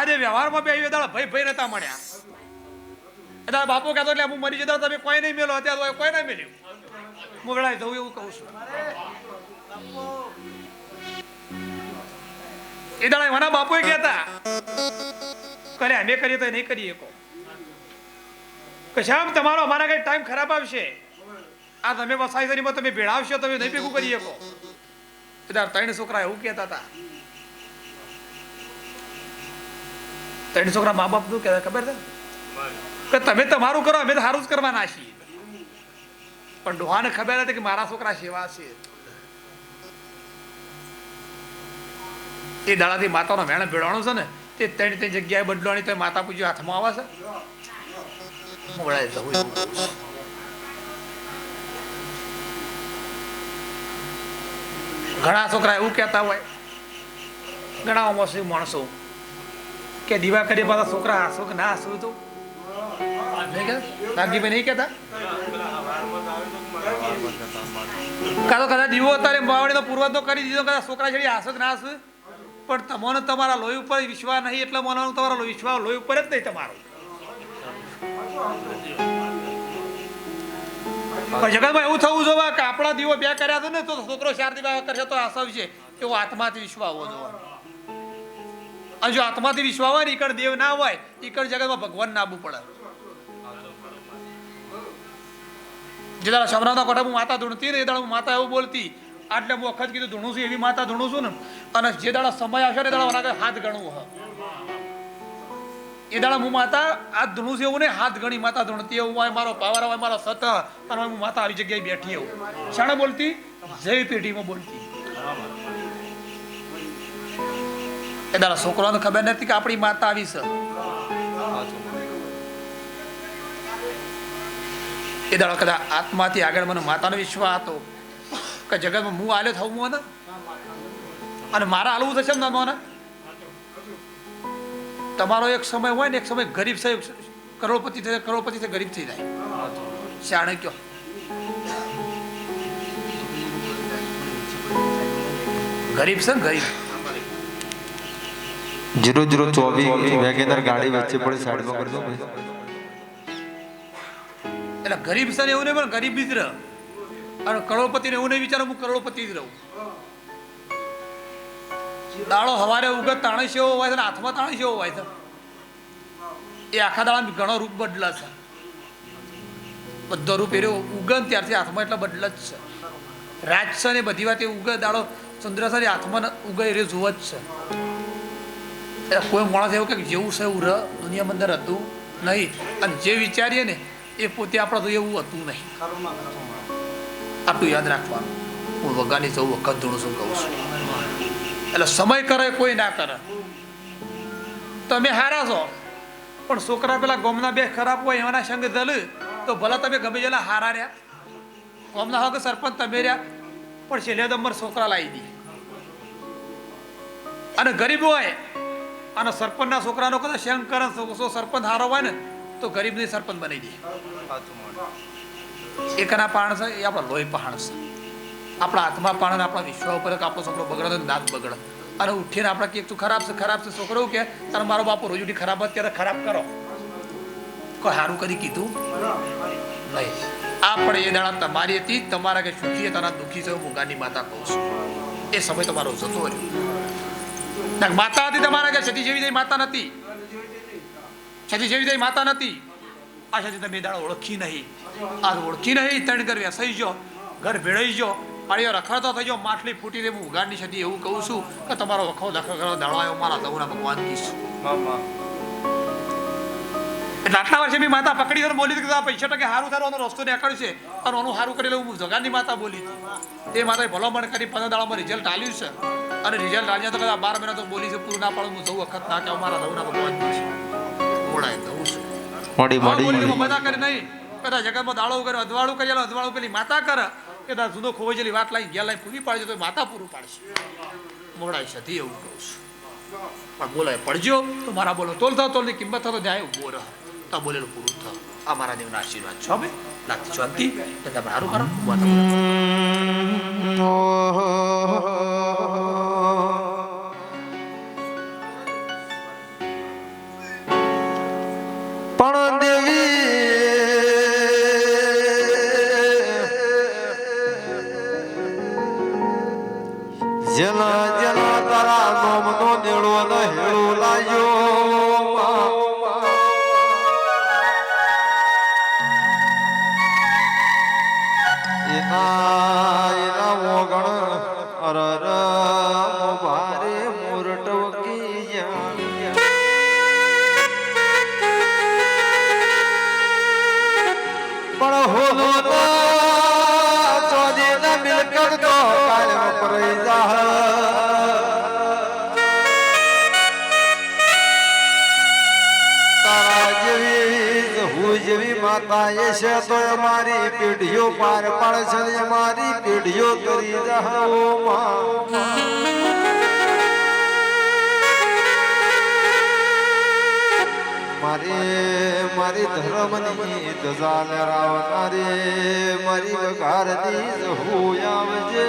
આજે વ્યવહારમાં બે દાડા ભાઈ ભાઈ રહેતા મળ્યા. એટલે બાપુ કહેતો એટલે હું મરી જતો તમે કોઈ નહીં મેલો અત્યારે કોઈ નહીં મેલ્યું. હું વેળાએ જવું એવું કહું છું. એ દાડા મારા બાપુએ કહેતા, કરે અમે કરીએ તો નહીં કરીએ કો કશામ તમારો અમારા કઈ ટાઈમ ખરાબ આવશે. આ તમે વસાઈ તમે ભેળાવશો તમે નહીં ભેગું કરીએ કો એટલે ત્રણ છોકરા એવું કહેતા હતા. ત્રણ છોકરા મા બાપ શું કહેતા ખબર છે? તમે તમારું કરો, અમે તો સારું જ કરવાના છીએ. પણ ડોહાને ખબર હતી કે મારા છોકરા સેવા છે. એ દાડાથી માતાનો મેણ ભેળવાનો છે ને, તે ત્રણ ત્રણ જગ્યાએ બદલવાની, તો માતા પૂજ્યો હાથમાં આવે છે? ઘણા છોકરા એવું કહેતા હોય, ઘણા અમોસી માણસો. કે દીવા કરી પાછા છોકરા હાસો કે ના હાસવું તો. નાગજીભાઈ નહીં કહેતા? કાં કદાચ દીવો અત્યારે માવડીનો તો કરી દીધો, કદાચ છોકરા છેડી કે ના હાસવું પણ તમને તમારા લોહી ઉપર વિશ્વાસ નહીં, એટલે મને તમારો વિશ્વાસ લોહી ઉપર જ નહીં તમારો. પણ એવું થવું જોવા કે આપણા દીવો બે કર્યા છે ને, તો છોકરો ચાર દીવા કરશે તો આસવશે એવો આત્માથી વિશ્વાસ હોવો જોવે અને જો આત્માથી વિશ્વા હોય ઈકડ દેવ ના હોય, ઈકડ જગતમાં ભગવાન નાબવું પડે. જે દાડા શમરાના કોઠા હું માતા ધૂણતી ને, એ દાડા હું માતા એવું બોલતી. આટલે હું વખત કીધું, ધૂણું છું, એવી માતા ધૂણું છું ને. અને જે દાડા સમય આવશે ને દાડા મારા હાથ ગણવું હ. એ દાડા હું માતા, આ ધૂણું છું એવું ને હાથ ગણી માતા ધૂણતી, એવું હોય, મારો પાવર હોય, મારો સત અને હું માતા આવી જગ્યાએ બેઠી એવું શાણે બોલતી? જય પેઢીમાં બોલતી. એ દાડા છોકરાને ખબર નથી કે આપણી માતા આવી છે. એ દાડો કદાચ આત્માથી આગળ મને માતાનો વિશ્વાસ હતો કે જગતમાં હું આલ્યો થવું મને? અને મારા હાલવું થશે ને મને? તમારો એક સમય હોય ને એક સમય ગરીબ છે કરોડપતિ થઈ કરોડપતિ થઈ ગરીબ થઈ જાય. શાણે કયો? ગરીબ છે ને ગરીબ? જીરો જીરો ચોવીસ વેગેનર ગાડી વચ્ચે પડી સાઈડમાં કરજો એટલે ગરીબ ને એવું નહીં, પણ ગરીબ જ રહ. અને કરોડપતિ ને એવું નહીં વિચારો, હું કરોડપતિ જ રહું. દાડો હવારે ઉગત તાણસ એવો હોય ને, હાથમાં તાણસ એવો હોય એ આખા દાડા ઘણો રૂપ બદલા છે. બધો રૂપ એર્યો ઉગન ત્યારથી હાથમાં એટલા બદલ જ છે. રાજ છે ને બધી વાત એ ઉગ, દાડો ચંદ્રસર હાથમાં ઉગે એ જોવા જ છે. કોઈ માણસ એવું કે જેવું છે એવું ર, દુનિયામાં અંદર હતું નહીં. અને જે વિચારીએ ને, એ પોતે આપણા તો એવું હતું નહીં. આટલું યાદ રાખવાનું. હું વગાની જવું વખત ધૂણું છું કહું છું. એટલે સમય કરે, કોઈ ના કરે. તમે હારા છો, પણ છોકરા પેલા ગોમના બે ખરાબ હોય એના સંગ દલ તો ભલા તમે ગમે જેલા હારા રહ્યા. ગોમના હો કે સરપંચ તમે રહ્યા, પણ છેલ્લે નંબર છોકરા લાવી દી. અને ગરીબ હોય અને સરપંચના છોકરાનો કદાચ શંકર સરપંચ હારો હોય ને, તો ગરીબની સરપંચ બનાવી દે. એકના પાણ છે, એ આપણા લોહી પહાણ છે. આપણા હાથમાં પાણ આપણા વિશ્વ ઉપર આપણો છોકરો બગડે નાક બગડે. અને ઉઠીને આપણે કે તું ખરાબ છે ખરાબ છે. છોકરો કે, તારે મારો બાપુ રોજ ઉઠી ખરાબ હતી ત્યારે ખરાબ કરો. કોઈ સારું કરી કીધું? નહીં. આ પણ એ દાડા તમારી હતી, તમારા કે સુખી તારા દુઃખી છે, હું ગાની માતા કહું છું. એ સમય તમારો જતો રહ્યો. માતા હતી તમારા કે સતી જેવી માતા નથી. સતી જેવી માતા નથી. આ સતી તમે એ ઓળખી નહીં. આ ઓળખી નહીં ત્રણ ઘર વેસાઈ જો ઘર ભેળાઈ જો પાણીઓ રખડતો થઈ જો માટલી ફૂટી દે હું ઉગાડની છતી એવું કહું છું કે તમારો વખો દખો કરો દાડો આવ્યો મારા દવના ભગવાન કીશ. એટલે આટલા વર્ષે મેં માતા પકડી અને બોલી હતી પૈસા ટકે સારું થવાનો રસ્તો નીકળ્યો છે અને ઓનું સારું કરેલું હું જગાની માતા બોલી હતી. તે માતાએ ભલામણ કરી પંદર દાડામાં રિઝલ્ટ આવ્યું છે. અને રિઝલ્ટ આવ્યા તો કદાચ બાર મહિના તો બોલી છે પૂરું ના પાડું હું જવું વખત. ના કે મારા દવના ભગવાન કીશ ઘોડાએ જવું છે. મોડી મોડી બધા કરી નહીં. કદાચ જગતમાં દાળો કરે અધવાળું કરી અધવાળું પેલી માતા કરે. કે તાર જૂનો ખોવાઈ વાત લાઈ ગયા લાઈ પૂરી પાડજો તો માતા પૂરું પાડશે. મોડાઈ સતી એવું કહું છું. પણ બોલાય પડજો. તો મારા બોલો તોલ થાવ તોલની કિંમત થતો જાય ઊભો રહ. તો બોલેલું પૂરું થાવ આ મારા દેવના આશીર્વાદ છો બે લાગતી શાંતિ તમે સારું કરો. જેલ જેલ તારા નોમનો નેળો ને હેળો લાયો એના એના મોગણ અરર ભારે મોરટવકી યા પણ હોલો તો ચોજે મિલકત તો કાલ પર જા એ છે તો મારી પેઢીઓ પાર પાડશે ને અમારી પેઢીઓ કરી જાઓ માં. મારી મારી ધર્મની ધજા લહેરાવનારી મારી વઘારની હું આવજે